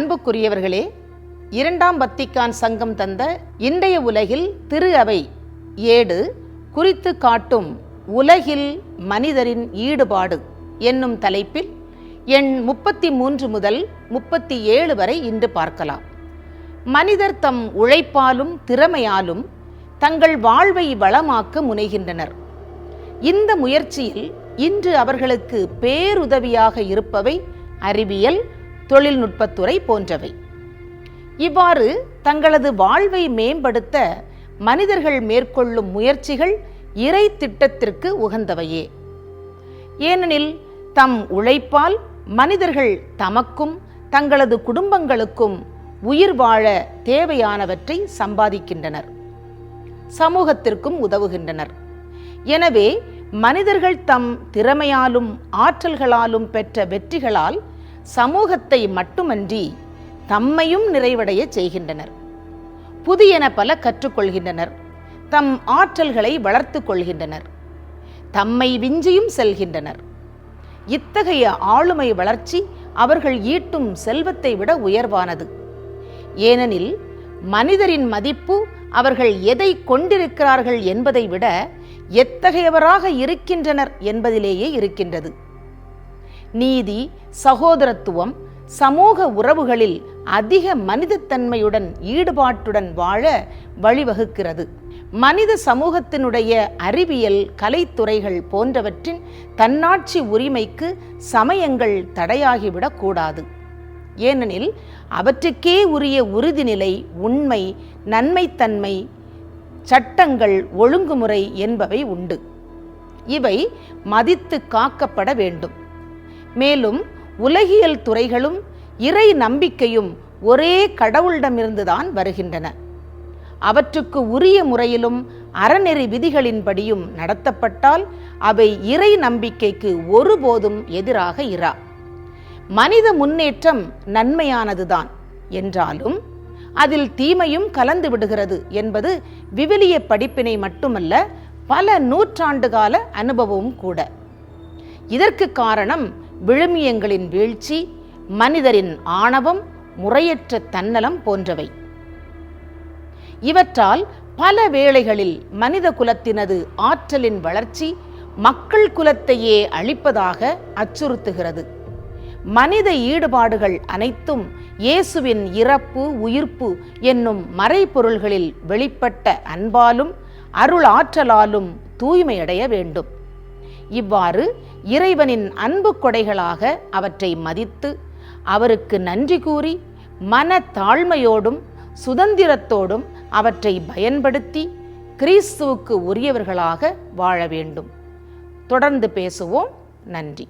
அன்புக்குரியவர்களே இரண்டாம் பத்திக்கான் சங்கம் தந்த இன்றைய உலகில் திரு அவை ஏடு குறித்து காட்டும் உலகில் மனிதரின் ஈடுபாடு என்னும் தலைப்பில் எண் முப்பத்தி மூன்று முதல் முப்பத்தி ஏழு வரை இன்று பார்க்கலாம். மனிதர் தம் உழைப்பாலும் திறமையாலும் தங்கள் வாழ்வை வளமாக்க முனைகின்றனர். இந்த முயற்சியில் இன்று அவர்களுக்கு பேருதவியாக இருப்பவை அறிவியல் தொழில்நுட்பத்துறை போன்றவை. இவ்வாறு தங்களது வாழ்வை மேம்படுத்த மனிதர்கள் மேற்கொள்ளும் முயற்சிகள் இறை திட்டத்திற்கு உகந்தவையே. ஏனெனில் தம் உழைப்பால் மனிதர்கள் தமக்கும் தங்களது குடும்பங்களுக்கும் உயிர் வாழ தேவையானவற்றை சம்பாதிக்கின்றனர். சமூகத்திற்கும் உதவுகின்றனர். எனவே மனிதர்கள் தம் திறமையாலும் ஆற்றல்களாலும் பெற்ற வெற்றிகளால் சமூகத்தை மட்டுமன்றி தம்மையும் நிறைவடைய செய்கின்றனர். புதியன பல கற்றுக்கொள்கின்றனர். தம் ஆற்றல்களை வளர்த்து கொள்கின்றனர். தம்மை விஞ்சியும் செல்கின்றனர். இத்தகைய ஆளுமை வளர்ச்சி அவர்கள் ஈட்டும் செல்வத்தை விட உயர்வானது. ஏனெனில் மனிதரின் மதிப்பு அவர்கள் எதை கொண்டிருக்கிறார்கள் என்பதை விட எத்தகையவராக இருக்கின்றனர் என்பதிலேயே இருக்கின்றது. நீதி சகோதரத்துவம் சமூக உறவுகளில் அதிக மனிதத்தன்மையுடன் ஈடுபாட்டுடன் வாழ வழிவகுக்கிறது. மனித சமூகத்தினுடைய அறிவியல் கலைத்துறைகள் போன்றவற்றின் தன்னாட்சி உரிமைக்கு சமயங்கள் தடையாகிவிடக் கூடாது. ஏனெனில் அவற்றுக்கே உரிய உறுதிநிலை உண்மை நன்மைத்தன்மை சட்டங்கள் ஒழுங்குமுறை என்பவை உண்டு. இவை மதித்து காக்கப்பட வேண்டும். மேலும் உலகியல் துறைகளும் இறை நம்பிக்கையும் ஒரே கடவுளிடமிருந்துதான் வருகின்றன. அவற்றுக்கு உரிய முறையிலும் அறநெறி விதிகளின்படியும் நடத்தப்பட்டால் அவை இறை நம்பிக்கைக்கு ஒருபோதும் எதிராக இரா. மனித முன்னேற்றம் நன்மையானதுதான். என்றாலும் அதில் தீமையும் கலந்து விடுகிறது என்பது விவிலிய படிப்பினை மட்டுமல்ல பல நூற்றாண்டு கால அனுபவமும் கூட. இதற்கு காரணம் விழுமியங்களின் வீழ்ச்சி மனிதரின் ஆணவம் முறையற்ற தன்னலம் போன்றவை. இவற்றால் பல வேளைகளில் மனித குலத்தினது ஆற்றலின் வளர்ச்சி மக்கள் குலத்தையே அழிப்பதாக அச்சுறுத்துகிறது. மனித ஈடுபாடுகள் அனைத்தும் இயேசுவின் இறப்பு உயிர்ப்பு என்னும் மறைபொருள்களில் வெளிப்பட்ட அன்பாலும் அருள் ஆற்றலாலும் தூய்மையடைய வேண்டும். இவ்வாறு இறைவனின் அன்பு கொடைகளாக அவற்றை மதித்து அவருக்கு நன்றி கூறி மன தாழ்மையோடும் சுதந்திரத்தோடும் அவற்றை பயன்படுத்தி கிறிஸ்துவுக்கு உரியவர்களாக வாழ வேண்டும். தொடர்ந்து பேசுவோம். நன்றி.